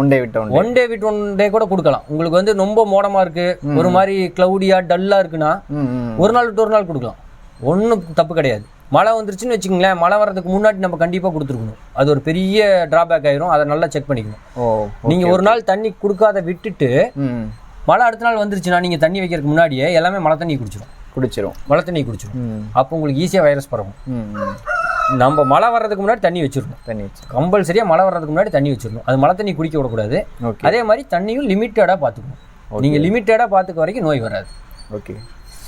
ஒன் டே விட்ட ஒன் டே விட்டு ஒன் டே கூட கொடுக்கலாம். உங்களுக்கு வந்து ரொம்ப மோடமா இருக்கு ஒரு மாதிரி கிளவுடியா டல்லா இருக்குன்னா ஒரு நாள் விட்டு ஒரு நாள் கொடுக்கலாம். ஒன்றும் தப்பு கிடையாது. மழை வந்துருச்சுன்னு வச்சுக்கோங்களேன் மழை வர்றதுக்கு முன்னாடி நம்ம கண்டிப்பாக கொடுத்துருக்கணும். அது ஒரு பெரிய டிராபேக் ஆயிரும். அதை நல்லா செக் பண்ணிக்கணும். ஓ நீங்க ஒரு நாள் தண்ணி கொடுக்காத விட்டுட்டு மழை அடுத்த நாள் வந்துருச்சுன்னா நீங்க தண்ணி வைக்கிறதுக்கு முன்னாடியே எல்லாமே மழை தண்ணி குடிச்சிடும் குடிச்சிரும். மழை தண்ணி குடிச்சிடும் அப்போ உங்களுக்கு ஈஸியாக வைரஸ் பரவும். நம்ம மழை வர்றதுக்கு முன்னாடி தண்ணி வச்சிடணும் தண்ணி வச்சு கம்பல்சரியா மழை வர்றதுக்கு முன்னாடி தண்ணி வச்சிடணும் அது மழை தண்ணி குடிக்க விடக்கூடாது. அதே மாதிரி தண்ணியும் லிமிட்டடாக பார்த்துக்கணும். நீங்க லிமிட்டடாக பார்த்துக்க வரைக்கும் நோய் வராது. ஓகே.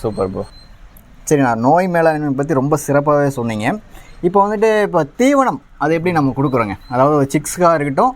சூப்பர் ப்ரோ சரி நான் நோய் மேலாண்மை பற்றி ரொம்ப சிறப்பாகவே சொன்னீங்க. இப்போ வந்துட்டு இப்போ தீவனம் அது எப்படி நம்ம கொடுக்குறோங்க? அதாவது சிக்ஸ்க்காக இருக்கட்டும்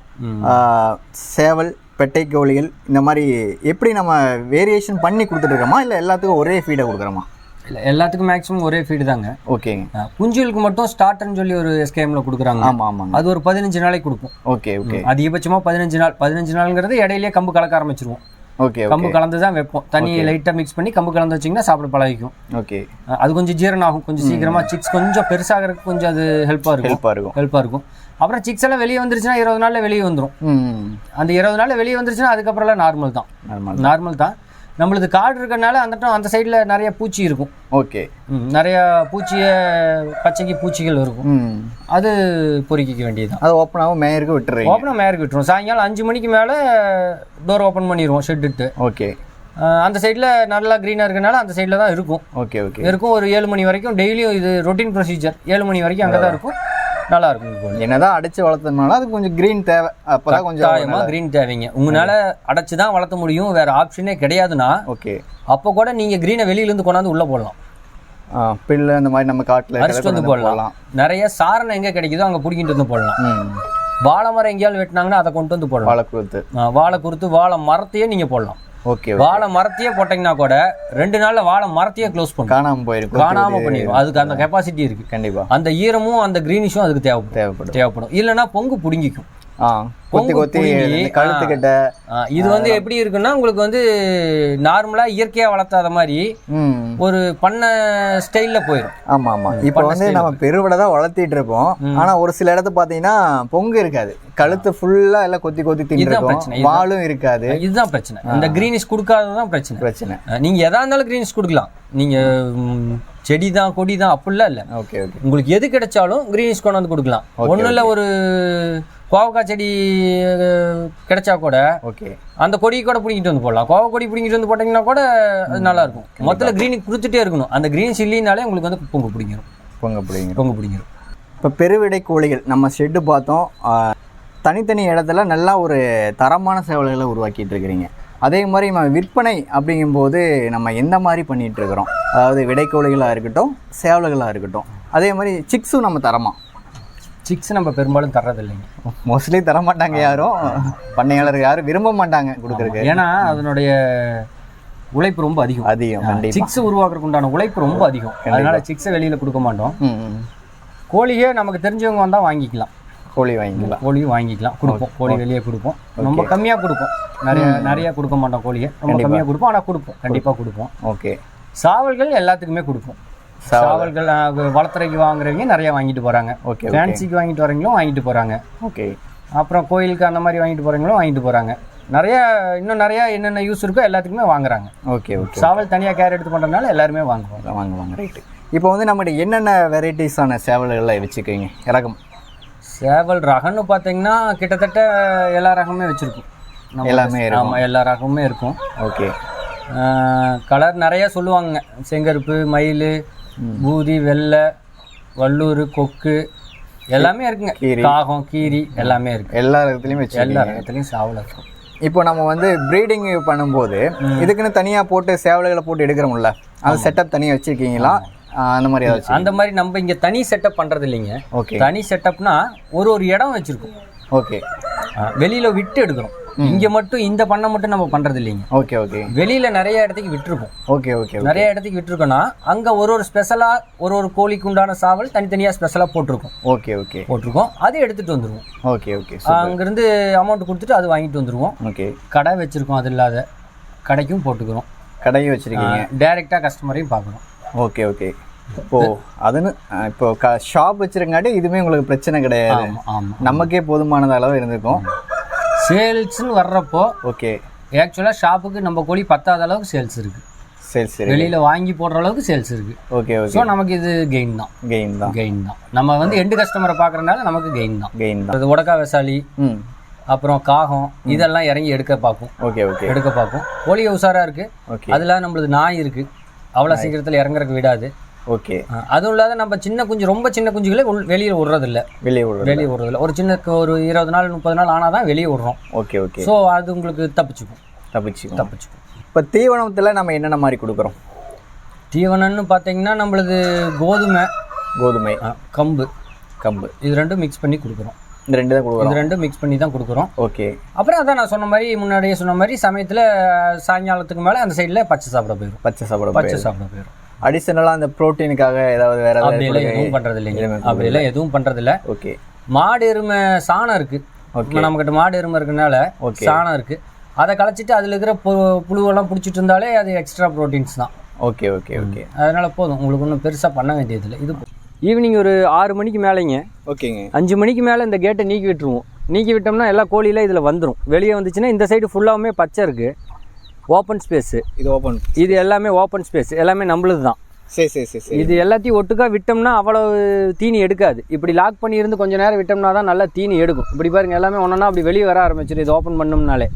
சேவல் பெட்டை கோழிகள் இந்த மாதிரி எப்படி நம்ம வேரியேஷன் பண்ணி கொடுத்துட்டு இருக்கோமா? இல்லை எல்லாத்துக்கும் ஒரே ஃபீடை கொடுக்குறோமா? இல்லை எல்லாத்துக்கும் மேக்ஸிமம் ஒரே ஃபீடு தாங்க. ஓகேங்க. குஞ்சுகளுக்கு மட்டும் ஸ்டார்டர்னு சொல்லி ஒரு எஸ்கேம்ல கொடுக்குறாங்க. ஆமாம் ஆமாங்க. அது ஒரு பதினஞ்சு நாளைக்கு கொடுப்போம். Okay okay. அதிகபட்சமாக பதினஞ்சு நாள். பதினஞ்சு நாளுங்கிறது இடையிலேயே கம்பு கலக்க ஆரம்பிச்சிருவோம். ஓகே கம்பு கலந்து தான் வைப்போம். தண்ணி லைட்டாக மிக்ஸ் பண்ணி கம்பு கலந்து வச்சிங்கன்னா சாப்பிட பழகிக்கும். ஓகே அது கொஞ்சம் ஜீரணம் ஆகும் கொஞ்சம் சீக்கிரமா சிக்ஸ் கொஞ்சம் பெருசாகிறதுக்கு கொஞ்சம் அது ஹெல்ப்பாக இருக்கும். ஹெல்ப்பாக இருக்கும். ஹெல்ப்பாக இருக்கும். அப்புறம் சிக்ஸ் எல்லாம் வெளியே வந்துருச்சுன்னா இருபது நாள்ல வெளியே வந்துடும் அந்த இருபது நாள்ல வெளியே வந்துருச்சுன்னா அதுக்கப்புறம்லாம் நார்மல் தான். நார்மல் தான். நம்மளுது காடு இருக்கறனால அந்த அந்த சைடில் நிறைய பூச்சி இருக்கும். ஓகே. நிறைய பூச்சிய பச்சைக்கு பூச்சிகள் இருக்கும். அது பொறுக்கிக்க வேண்டியதுதான். அது ஓப்பனாகவும் மேயருக்கு விட்டுறீங்க. ஓப்பனாக மேருக்கு விட்டுரும் சாயங்காலம் அஞ்சு மணிக்கு மேலே டோர் ஓப்பன் பண்ணிடுவோம் ஷெட்டுட்டு ஓகே. அந்த சைடில் நல்லா க்ரீனாக இருக்கனால அந்த சைடில் தான் இருக்கும். Okay okay. இருக்கும் ஒரு ஏழு மணி வரைக்கும். டெய்லியும் இது ரொட்டீன் ப்ரொசீஜர் ஏழு மணி வரைக்கும் அங்கே தான் இருக்கும். நல்லா இருக்கும் என்னதான் அடைச்சு வளர்த்ததுனால அது கொஞ்சம் க்ரீன் தேவை. அப்பதான் கொஞ்சம் க்ரீன் தேவைங்க. உங்களால அடைச்சு தான் வளர்த்த முடியும். வேற ஆப்ஷனே கிடையாதுன்னா ஓகே. அப்போ கூட நீங்க க்ரீனை வெளியிலேருந்து கொண்டாந்து உள்ள போடலாம். பில்லு அந்த மாதிரி நம்ம காட்டில் அரிசிட்டு வந்து போடலாம். நிறைய சாரணம் எங்க கிடைக்குதோ அங்க பிடிக்கிட்டு வந்து போடலாம். வாழை மரம் எங்கேயாவது வெட்டினாங்கன்னா அதை கொண்டு வந்து போடலாம். வாழை கொடுத்து ஆ, வாழை குறுத்து வாழை மரத்தையே நீங்க போடலாம். ஓகே வாழை மரத்தையே போட்டீங்கன்னா கூட ரெண்டு நாள்ல வாழை மரத்தையே க்ளோஸ் பண்ணும். காணாம போயிருக்கும். காணாம பண்ணிடும் அதுக்கு அந்த கெப்பாசிட்டி இருக்கு. கண்டிப்பா. அந்த ஈரமும் அந்த க்ரீனிஷும் அதுக்கு தேவைப்படும். தேவைப்படும். தேவைப்படும். இல்லைன்னா பொங்கு பிடுங்கிக்கும். கொத்தி கொத்தி கழுத்துக்கிட்ட. இது வந்து எப்படி இருக்குன்னா உங்களுக்கு வந்து நார்மலா இயற்கையா வளர்த்தாத மாதிரி ஒரு பண்ண ஸ்டைல்ல போயிடும் ஆமா ஆமா இப்போ வந்து நம்ம பெருவிட தான் வளர்த்திட்டு இருப்போம். ஆனா ஒரு சில இடத்து பாத்தீங்கன்னா பொங்கு இருக்காது. கழுத்து ஃபுல்லா எல்லாம் கொத்தி கொத்தி தின்னுருக்கும். வாலும் இருக்காது. இதுதான் பிரச்சனை. இந்த கிரீனிஷ் கொடுக்காததான் பிரச்சனை. பிரச்சனை. நீங்க எதா இருந்தாலும் கிரீனிஷ் கொடுக்கலாம். நீங்க செடி தான் கொடி தான் அப்படிலாம் இல்ல. Okay okay. உங்களுக்கு எது கிடைச்சாலும் கிரீனிஷ் கொண்டு வந்து கொடுக்கலாம் ஒண்ணும் இல்ல ஒரு கோவக்காய் செடி கிடைச்சா கூட ஓகே. அந்த கொடி கூட பிடிங்கிட்டு வந்து போடலாம். கோவ கொடி பிடிங்கிட்டு வந்து போட்டீங்கன்னா கூட அது நல்லா இருக்கும் மொத்தத்தில் கிரீனிக் கொடுத்துட்டே இருக்கணும். அந்த கிரீன் இல்லைனாலே உங்களுக்கு வந்து பொங்கு பிடிங்கிரும். பொங்க பிடிங்க பொங்கு பிடிங்கிரும். இப்போ பெருவிடை கோழிகள் நம்ம ஷெட்டு பார்த்தோம். தனித்தனி இடத்துல நல்லா ஒரு தரமான சேவல்களை உருவாக்கிட்டு இருக்கிறீங்க. அதே மாதிரி நம்ம விற்பனை அப்படிங்கும்போது நம்ம எந்த மாதிரி பண்ணிட்டு இருக்கிறோம்? அதாவது விடைக்கோழிகளாக இருக்கட்டும் சேவல்களாக இருக்கட்டும். அதே மாதிரி சிக்ஸும் நம்ம தரமா? சிக்ஸ் நம்ம பெரும்பாலும் தர்றது இல்லைங்க மோஸ்ட்லி தர மாட்டாங்க யாரும் பண்ணையாளர்கள் யாரும் விரும்ப மாட்டாங்க கொடுக்குறதுக்கு. ஏன்னா அதனுடைய உழைப்பு ரொம்ப அதிகம். அதிகம் சிக்ஸ் உருவாக்குறதுக்கு உண்டான உழைப்பு ரொம்ப அதிகம். அதனால சிக்ஸை வெளியில கொடுக்க மாட்டோம். கோழியே நமக்கு தெரிஞ்சவங்க வந்தா வாங்கிக்கலாம். கோழி வாங்கிக்கலாம். கோழியும் வாங்கிக்கலாம். கொடுப்போம். கோழி வெளியே கொடுப்போம். ரொம்ப கம்மியா கொடுப்போம். நிறைய நிறைய கொடுக்க மாட்டோம் கோழியை. ரொம்ப கம்மியா கொடுப்போம். ஆனா கொடுப்போம். கண்டிப்பா கொடுப்போம். ஓகே. சாவல்கள் எல்லாத்துக்குமே கொடுப்போம். சாவல்கள் வளர்த்துறைக்கு வாங்குறவங்க நிறைய வாங்கிட்டு போறாங்க. ஓகே ஃபேன்சிக்கு வாங்கிட்டு வரவங்களும் வாங்கிட்டு போறாங்க. ஓகே. அப்புறம் கோயிலுக்கு அந்த மாதிரி வாங்கிட்டு போறவங்களும் வாங்கிட்டு போறாங்க. நிறைய இன்னும் நிறைய என்னென்ன யூஸ் இருக்கோ எல்லாத்துக்குமே வாங்குறாங்க. ஓகே ஓகே சாவல் தனியா கேர் எடுத்து பண்றதுனால எல்லாருமே வாங்குவாங்க. வாங்க வாங்க ரைட்டு இப்போ வந்து நம்மகிட்ட என்னென்ன வெரைட்டிஸான சேவல்களை வச்சுக்கோங்க ரகம் சேவல் ரகம்னு பார்த்தீங்கன்னா கிட்டத்தட்ட எல்லா ரகமே வச்சிருக்கோம். எல்லாமே இருக்கும். ஆமா எல்லா ரகமுமே இருக்கும். ஓகே. கலர் நிறைய சொல்லுவாங்க. செங்கருப்பு மயில் பூதி வெள்ளை வள்ளூர் கொக்கு எல்லாமே இருக்குங்க. காகம் கீரி எல்லாமே இருக்கு. எல்லா ரகத்துலையும் வச்சு எல்லா ரகத்துலையும் சாவல் இருக்கும் இப்போ நம்ம வந்து ப்ரீடிங் பண்ணும்போது இதுக்குன்னு தனியாக போட்டு சேவல்களை போட்டு எடுக்கிறோம்ல அந்த செட்டப் தனியாக வச்சுருக்கீங்களா? அந்த மாதிரி ஏதாச்சும் அந்த மாதிரி நம்ம இங்க தனி செட்டப் பண்றது இல்லைங்க. ஓகே. தனி செட்டப்னா ஒரு ஒரு இடம் வச்சிருக்கோம். ஓகே. வெளியில விட்டு எடுக்கிறோம். இங்க மட்டும் இந்த பண்ணை மட்டும் நம்ம பண்றது இல்லைங்க. Okay okay. வெளியில நிறைய இடத்துக்கு விட்டுருக்கோம் ஓகே ஓகே நிறைய இடத்துக்கு விட்டுருக்கோம்னா அங்க ஒரு ஒரு ஸ்பெஷலா ஒரு ஒரு கோழிக்கு உண்டான சாவல் தனித்தனியா ஸ்பெஷலா போட்டிருக்கோம். Okay okay. போட்டிருக்கோம். அதை எடுத்துட்டு வந்துருவோம். Okay okay. அங்கிருந்து அமௌண்ட் கொடுத்துட்டு அது வாங்கிட்டு வந்துருவோம். ஓகே. கடை வச்சிருக்கோம் அது இல்லாத. கடைக்கும் போட்டுக்கிறோம். கடையும் வச்சுருக்கீங்க. டைரக்டா கஸ்டமரையும் பார்க்கணும். Okay okay. இப்போ அதுன்னு இப்போ ஷாப் வச்சிருக்காட்டி இதுவுமே உங்களுக்கு பிரச்சனை கிடையாது. நமக்கே போதுமானது அளவு இருந்திருக்கும். சேல்ஸ்னு வர்றப்போ ஓகே. ஆக்சுவலா ஷாப்புக்கு நம்ம கோழி பத்தாத அளவுக்கு சேல்ஸ் இருக்கு. சரி சரி வெளியில வாங்கி போடுற அளவுக்கு சேல்ஸ் இருக்கு. ஓகே ஓகே ஸோ நமக்கு இது கெயின் தான். கெயின் தான். கெயின் தான். நம்ம வந்து எண்டு கஸ்டமரை பார்க்கறதுனால நமக்கு கெயின் தான். கெயின் தான். அது உடக்கா வெசாலி ம். அப்புறம் காகம் இதெல்லாம் இறங்கி எடுக்க பார்க்கும் ஓகே ஓகே எடுக்க பார்க்கும் கோழி உஷாரா இருக்கு. ஓகே அதுல நம்மளது நாய் இருக்கு. அவ்வளோ சீக்கிரத்தில் இறங்குறதுக்கு விடாது. ஓகே. அதுவும் இல்லாத நம்ம சின்ன குஞ்சு ரொம்ப சின்ன குஞ்சுகளே வெளியே விடுறது இல்ல வெளியே விடுறது வெளியே விடுறது இல்ல ஒரு சின்ன ஒரு இருபது நாள் முப்பது நாள் ஆனால் தான் வெளியே விடுறோம். Okay okay. ஸோ அது உங்களுக்கு தப்பிச்சுக்கும். தப்பிச்சுக்கும். தப்பிச்சுக்கும். இப்போ தீவனத்தில் நம்ம என்னென்ன மாதிரி கொடுக்குறோம்? தீவனம்னு பார்த்தீங்கன்னா நம்மளது கோதுமை கோதுமை. கம்பு. கம்பு. இது ரெண்டும் மிக்ஸ் பண்ணி கொடுக்குறோம். இந்த ரெண்டு தான் கொடுக்குறோம். இது ரெண்டும் மிக்ஸ் பண்ணி தான் கொடுக்குறோம். ஓகே. அப்புறம் அதான் நான் சொன்ன மாதிரி முன்னாடியே சொன்ன மாதிரி சமயத்தில் சாயங்காலத்துக்கு மேலே அந்த சைடில் பச்சை சாப்பிட போயிடும் பச்சை சாப்பிட பச்சை சாப்பிட போயிடும் அடிஷனலாக அந்த ப்ரோட்டீனுக்காக ஏதாவது வேற அப்படியெல்லாம் ஏதாவது எதுவும் பண்றது இல்லைங்க. எதுவுமே அப்படியெல்லாம் எதுவும் பண்றது இல்ல. ஓகே மாடு எருமை சாணம் இருக்கு. ஓகே நம்ம கிட்ட மாடு எருமை இருக்கனால சாணம் இருக்கு. அதை களைச்சிட்டு அதுல இருக்கிற பு- புழுவெல்லாம் பிடிச்சிட்டு இருந்தாலே அது எக்ஸ்ட்ரா ப்ரோட்டீன்ஸ் தான். ஓகே ஓகே ஓகே அதனால போதும். உங்களுக்கு ஒன்றும் பெருசா பண்ண வேண்டியதில்லை இது ஈவினிங் ஒரு ஆறு மணிக்கு மேலேங்க. ஓகேங்க அஞ்சு மணிக்கு மேலே இந்த கேட்டை நீக்கி விட்டுருவோம். நீக்கி விட்டோம்னா எல்லா கோழியில இதில் வந்துடும் வெளியே வந்துச்சுன்னா இந்த சைடு ஃபுல்லாவுமே பச்சை இருக்கு. Open space. இது ஓப்பன் இது எல்லாமே ஓப்பன் ஸ்பேஸ். எல்லாமே நம்மளுது தான் சரி சரி சரி சரி. இது எல்லாத்தையும் ஒட்டுக்கா விட்டோம்னா அவ்வளவு தீனி எடுக்காது. இப்படி லாக் பண்ணி இருந்து கொஞ்ச நேரம் விட்டோம்னா தான் நல்லா தீனி எடுக்கும். இப்படி பாருங்க எல்லாமே ஒன்றா அப்படி வெளியே வர ஆரம்பிச்சிடும் இது ஓப்பன் பண்ணோம்னாலே.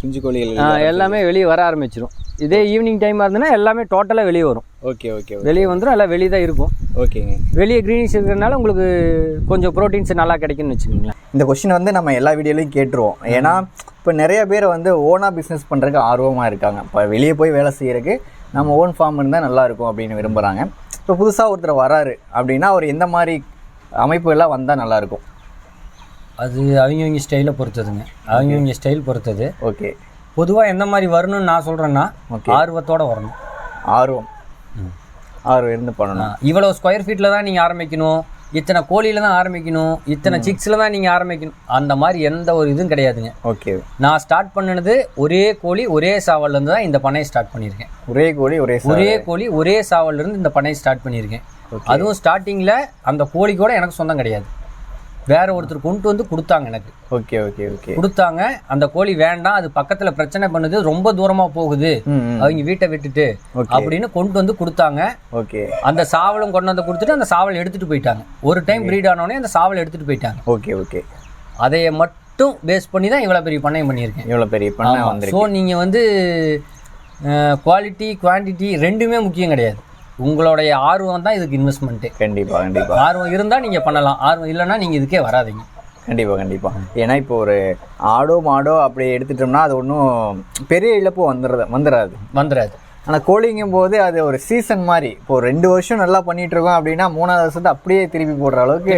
குஞ்சு கோழிகள் எல்லாமே வெளியே வர ஆரம்பிச்சிடும் இதே ஈவினிங் டைமாக இருந்ததுன்னா எல்லாமே டோட்டலாக வெளியே வரும். ஓகே ஓகே வெளியே வந்துடும் எல்லாம் வெளியே தான் இருக்கும். ஓகேங்க. வெளியே க்ரீனிஷ் இருக்கிறதுனால உங்களுக்கு கொஞ்சம் ப்ரோட்டீன்ஸ் நல்லா கிடைக்கும்னு வச்சுக்கோங்களேன். இந்த கொஷின் வந்து நம்ம எல்லா வீடியோலையும் கேட்டுருவோம். ஏன்னா இப்போ நிறைய பேர் வந்து ஓனாக பிஸ்னஸ் பண்ணுறதுக்கு ஆர்வமாக இருக்காங்க. இப்போ வெளியே போய் வேலை செய்யறதுக்கு நம்ம ஓன் ஃபார்ம் இருந்தால் நல்லா இருக்கும் அப்படின்னு விரும்புகிறாங்க இப்போ புதுசாக ஒருத்தர் வராரு அப்படின்னா அவர் எந்த மாதிரி அமைப்புகள்லாம் வந்தால் நல்லாயிருக்கும் அது அவங்கவங்க ஸ்டைலை பொறுத்ததுங்க. அவங்கவங்க ஸ்டைல் பொறுத்தது. ஓகே பொதுவாக எந்த மாதிரி வரணும்னு நான் சொல்கிறேன்னா ஆர்வத்தோட வரணும். ஆர்வம். ஆர்வம் இருந்து பண்ணணும். இவ்வளோ ஸ்கொயர் ஃபீட்டில் தான் நீங்கள் ஆரம்பிக்கணும். இத்தனை கோழியில தான் ஆரம்பிக்கணும் இத்தனை சிக்ஸில் தான் நீங்கள் ஆரம்பிக்கணும். அந்த மாதிரி எந்த ஒரு இதுவும் கிடையாதுங்க. ஓகே. நான் ஸ்டார்ட் பண்ணினது ஒரே கோழி ஒரே சாவல்லேருந்து தான் இந்த பண்ணையை ஸ்டார்ட் பண்ணியிருக்கேன். ஒரே கோழி ஒரே ஒரே கோழி ஒரே சாவல்லேருந்து இந்த பண்ணையை ஸ்டார்ட் பண்ணியிருக்கேன். அதுவும் ஸ்டார்டிங்கில் அந்த கோழி கூட எனக்கு சொந்தம் கிடையாது. வேற ஒருத்தர் கொண்டு வந்து கொடுத்தாங்க எனக்கு. Okay okay okay. கொடுத்தாங்க. அந்த கோழி வேண்டாம். அது பக்கத்துல பிரச்சனை பண்ணுது. ரொம்ப தூரமா போகுது. அவங்க வீட்டை விட்டுட்டு அப்படின்னு கொண்டு வந்து கொடுத்தாங்க. ஓகே. அந்த சாவலும் கொண்டு வந்து கொடுத்துட்டு அந்த சாவல் எடுத்துட்டு போயிட்டாங்க. ஒரு டைம் ப்ரீட் ஆனோடனே அந்த சாவல் எடுத்துட்டு போயிட்டாங்க. Okay okay. அதைய மட்டும் பேஸ் பண்ணி தான் இவ்வளவு பெரிய பண்ணையம் பண்ணியிருக்கேன். இவ்வளோ பெரிய பண்ண ஸோ நீங்க வந்து குவாலிட்டி குவான்டிட்டி ரெண்டுமே முக்கியம் கிடையாது. உங்களுடைய ஆர்வம் தான் இதுக்கு இன்வெஸ்ட்மெண்ட்டு கண்டிப்பாக கண்டிப்பாக ஆர்வம் இருந்தால் நீங்க பண்ணலாம். ஆர்வம் இல்லைன்னா நீங்க இதுக்கே வராதீங்க. கண்டிப்பாக கண்டிப்பாக ஏன்னா இப்போ ஒரு ஆடோ மாடோ அப்படி எடுத்துட்டோம்னா அது ஒன்றும் பெரிய இழப்பு வந்துடுறது வந்துடாது வந்துடாது ஆனால் கோழிங்கும் போது அது ஒரு சீசன் மாதிரி. இப்போ ஒரு ரெண்டு வருஷம் நல்லா பண்ணிட்டு இருக்கோம் அப்படின்னா மூணாவது வருஷத்தை அப்படியே திருப்பி போடுற அளவுக்கு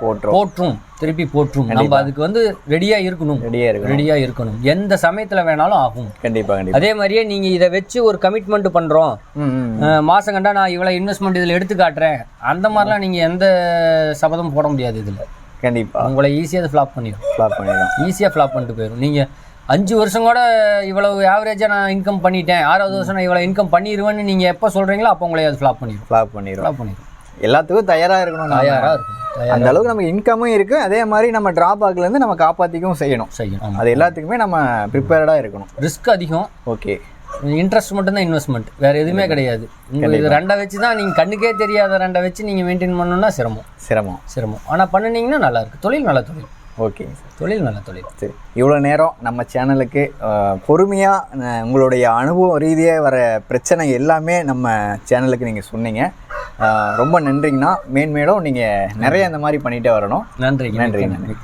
போட்டுரும். போற்றும். திருப்பி போற்றும். நம்ம அதுக்கு வந்து ரெடியா இருக்கணும். ரெடியாக இருக்கும் ரெடியா இருக்கணும். எந்த சமயத்துல வேணாலும் ஆகும். கண்டிப்பாக அதே மாதிரியே நீங்க இதை வச்சு ஒரு கமிட்மெண்ட் பண்றோம். ம் ம் அஹ், மாசம் கண்டா நான் இவ்வளவு இன்வெஸ்ட்மெண்ட் இதுல எடுத்து காட்டுறேன். அந்த மாதிரிலாம் நீங்க எந்த சபதம் போட முடியாது இதுல. கண்டிப்பாக உங்களை ஈஸியாக ஃப்ளாப் பண்ணிடும் ஃப்ளாப் பண்ணிடும் ஈஸியாக ஃப்ளாப் பண்ணிட்டு போயிடும் நீங்க அஞ்சு வருஷம் கூட இவ்வளவு ஆவரேஜா நான் இன்கம் பண்ணிட்டேன். ஆறாவது வருஷம் நான் இவ்வளவு இன்கம் பண்ணிடுவேன்னு நீங்க எப்போ சொல்றீங்களோ அப்போ உங்களை அது ஃப்ளாப் பண்ணிடும் ஃப்ளாப் பண்ணிடும் ஃப்ளாப் பண்ணிடும் எல்லாத்துக்கும் தயாராக இருக்கணும் நாம. தயாரா இருக்கும் அந்த அளவுக்கு நமக்கு இன்கமும் இருக்கு. அதே மாதிரி நம்ம டிராபேக்லேருந்து நம்ம காப்பாற்றிக்கவும் செய்யணும். செய்யணும். அது எல்லாத்துக்குமே நம்ம ப்ரிப்பேர்டாக இருக்கணும். ரிஸ்க் அதிகம். ஓகே இன்ட்ரெஸ்ட் மட்டும் தான் இன்வெஸ்ட்மெண்ட் வேற எதுவுமே கிடையாது. இது ரெண்டை வச்சு தான் நீங்க கண்ணுக்கே தெரியாத ரெண்டை வச்சு நீங்க மெயின்டைன் பண்ணணும்னா சிரமம். சிரமம். சிரமம். ஆனா பண்ணுனீங்கன்னா நல்லா இருக்கு. தொழில் நல்ல தொழில். ஓகேங்க சார். தொழில் நல்ல தொழில். சரி. இவ்வளோ நேரம் நம்ம சேனலுக்கு பொறுமையாக உங்களுடைய அனுபவம் ரீதியாக வர பிரச்சனை எல்லாமே நம்ம சேனலுக்கு நீங்கள் சொன்னீங்க. ரொம்ப நன்றிங்கண்ணா. மேன்மேலும் நீங்கள் நிறைய இந்த மாதிரி பண்ணிகிட்டே வரணும். நன்றி நன்றி நன்றி.